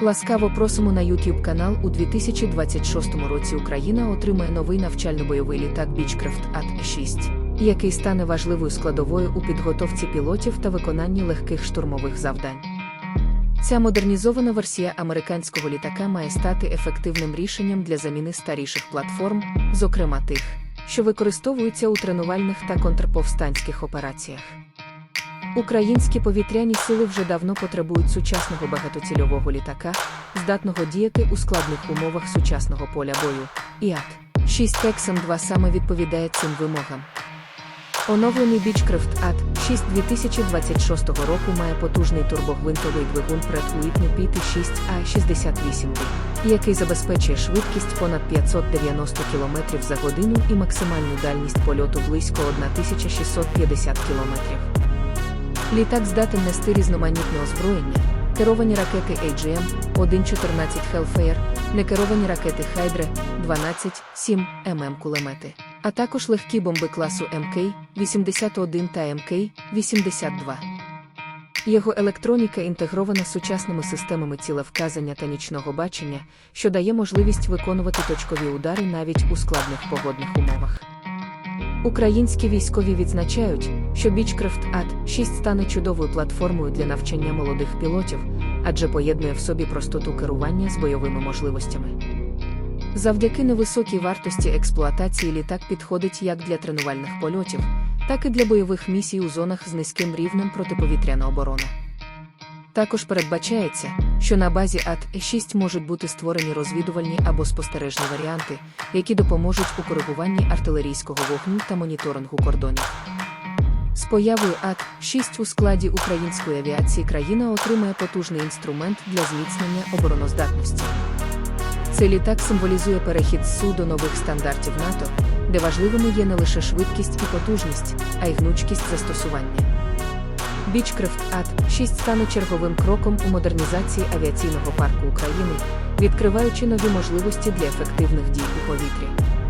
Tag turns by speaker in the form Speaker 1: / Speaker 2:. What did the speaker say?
Speaker 1: Ласкаво просимо на YouTube канал у 2026 році Україна отримає новий навчально-бойовий літак Beechcraft AT-6, який стане важливою складовою у підготовці пілотів та виконанні легких штурмових завдань. Ця модернізована версія американського літака має стати ефективним рішенням для заміни старіших платформ, зокрема тих, що використовуються у тренувальних та контрповстанських операціях. Українські повітряні сили вже давно потребують сучасного багатоцільового літака, здатного діяти у складних умовах сучасного поля бою. ІАТ 6 Тексам 2 саме відповідає цим вимогам. Оновлений Beechcraft AT 6 2026 року має потужний турбогвинтовий двигун Pratt Whitney PT6A68D, який забезпечує швидкість понад 590 км за годину і максимальну дальність польоту близько 1650 км. Літак здатен нести різноманітне озброєння, керовані ракети AGM-114 Hellfire, некеровані ракети Hydra 12-7 ММ кулемети, а також легкі бомби класу МК-81 та МК-82. Його електроніка інтегрована сучасними системами цілевказання та нічного бачення, що дає можливість виконувати точкові удари навіть у складних погодних умовах. Українські військові відзначають, що Beechcraft AT-6 стане чудовою платформою для навчання молодих пілотів, адже поєднує в собі простоту керування з бойовими можливостями. Завдяки невисокій вартості експлуатації літак підходить як для тренувальних польотів, так і для бойових місій у зонах з низьким рівнем протиповітряної оборони. Також передбачається, що на базі АТ-6 можуть бути створені розвідувальні або спостережні варіанти, які допоможуть у коригуванні артилерійського вогню та моніторингу кордонів. З появою АТ-6 у складі української авіації країна отримає потужний інструмент для зміцнення обороноздатності. Цей літак символізує перехід СУ до нових стандартів НАТО, де важливими є не лише швидкість і потужність, а й гнучкість застосування. Beechcraft AT-6 стане черговим кроком у модернізації авіаційного парку України, відкриваючи нові можливості для ефективних дій у повітрі.